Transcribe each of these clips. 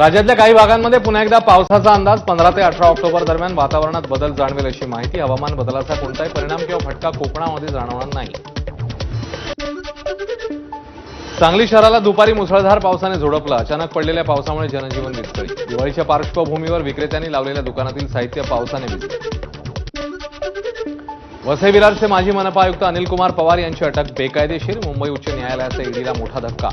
राज्यातल्या काही भागांमध्ये पुन्हा एकदा पावसाचा अंदाज पंधरा ते अठरा ऑक्टोबर दरम्यान वातावरणात बदल जाणवेल अशी माहिती हवामान बदलाचा कोणताही परिणाम किंवा फटका कोकणामध्ये जाणवणार नाही. सांगली शहराला दुपारी मुसळधार पावसाने झोडपलं. अचानक पडलेल्या पावसामुळे जनजीवन विस्कळीत. दिवाळीच्या पार्श्वभूमीवर विक्रेत्यांनी लावलेल्या दुकानातील साहित्य पावसाने भिजलं. वसई विरारचे माजी मनपा आयुक्त अनिल कुमार पवार यांची अटक बेकायदेशीर. मुंबई उच्च न्यायालयाचा ईडीला मोठा धक्का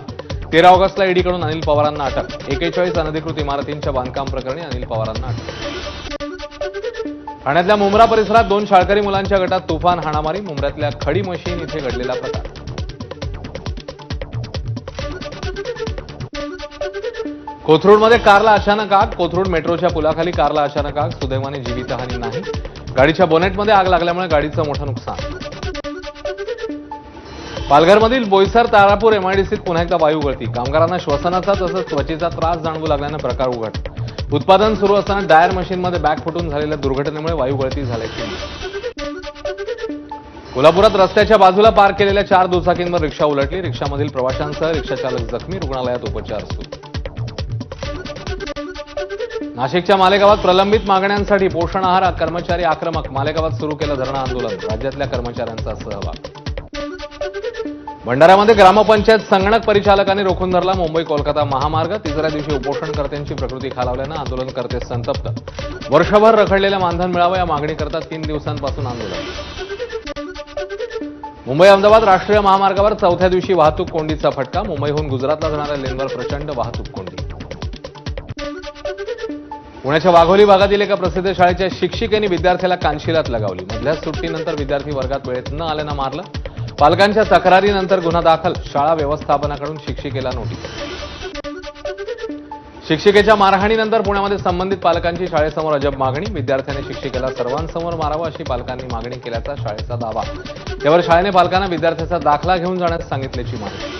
तेरा ऑगस्टला ईडीकडून अनिल पवारांना अटक. एकेचाळीस अनधिकृत इमारतींच्या बांधकाम प्रकरणी अनिल पवारांना अटक. ठाण्यातल्या मुंब्रा परिसरात दोन शाळकरी मुलांच्या गटात तुफान हाणामारी मुंब्र्यातल्या खडी मशीन इथे घडलेला प्रकार. कोथरूडमध्ये कारला अचानक आग कोथरूड मेट्रोच्या पुलाखाली कारला अचानक आग सुदैवाने जीवितहानी नाही. गाडीच्या बोनेटमध्ये आग लागल्यामुळे गाडीचं मोठं नुकसान. पालघरमधील बोईसर तारापूर एमआयडीसीत पुन्हा एकदा वायू गळती. कामगारांना श्वसनाचा तसंच त्वचेचा त्रास जाणवू लागल्यानं प्रकार उघड. उत्पादन सुरू असताना डायर मशीनमध्ये बॅग फुटून झालेल्या दुर्घटनेमुळे वायू गळती झाल्याची कोल्हापुरात रस्त्याच्या बाजूला पार्क केलेल्या चार दुचाकींवर रिक्षा उलटली. रिक्षामधील प्रवाशांसह रिक्षाचालक जखमी. रुग्णालयात उपचार सुरू. नाशिकच्या मालेगावात प्रलंबित मागण्यांसाठी पोषण आहार कर्मचारी आक्रमक. मालेगावात सुरू केलं धरणं आंदोलन. राज्यातल्या कर्मचाऱ्यांचा सहभाग. भंडाऱ्यामध्ये ग्रामपंचायत संगणक परिचालकांनी रोखून धरला मुंबई कोलकाता महामार्ग. तिसऱ्या दिवशी उपोषणकर्त्यांची प्रकृती खालावल्यानं आंदोलनकर्ते संतप्त. वर्षभर रखडलेलं मानधन मिळावं या मागणीकरता तीन दिवसांपासून आंदोलन. मुंबई अहमदाबाद राष्ट्रीय महामार्गावर चौथ्या दिवशी वाहतूक कोंडीचा फटका. मुंबईहून गुजरातला जाणाऱ्या लेनवर प्रचंड वाहतूक कोंडी. पुण्याच्या वाघोली भागातील एका प्रसिद्ध शाळेच्या शिक्षिकेने विद्यार्थ्याला कानशिलात लगावली. मधल्या सुट्टीनंतर विद्यार्थी वर्गात वेळेत न आल्यानं मारलं. पालकांच्या तक्रारीनंतर गुन्हा दाखल. शाळा व्यवस्थापनाकडून शिक्षिकेला नोटीस. शिक्षिकेच्या मारहाणीनंतर पुण्यामध्ये संबंधित पालकांची शाळेसमोर अजब मागणी. विद्यार्थ्याने शिक्षिकेला सर्वांसमोर मारावं अशी पालकांनी मागणी केल्याचा शाळेचा दावा. त्यावर शाळेने पालकांना विद्यार्थ्याचा दाखला घेऊन जाण्यास सांगितल्याची माहिती.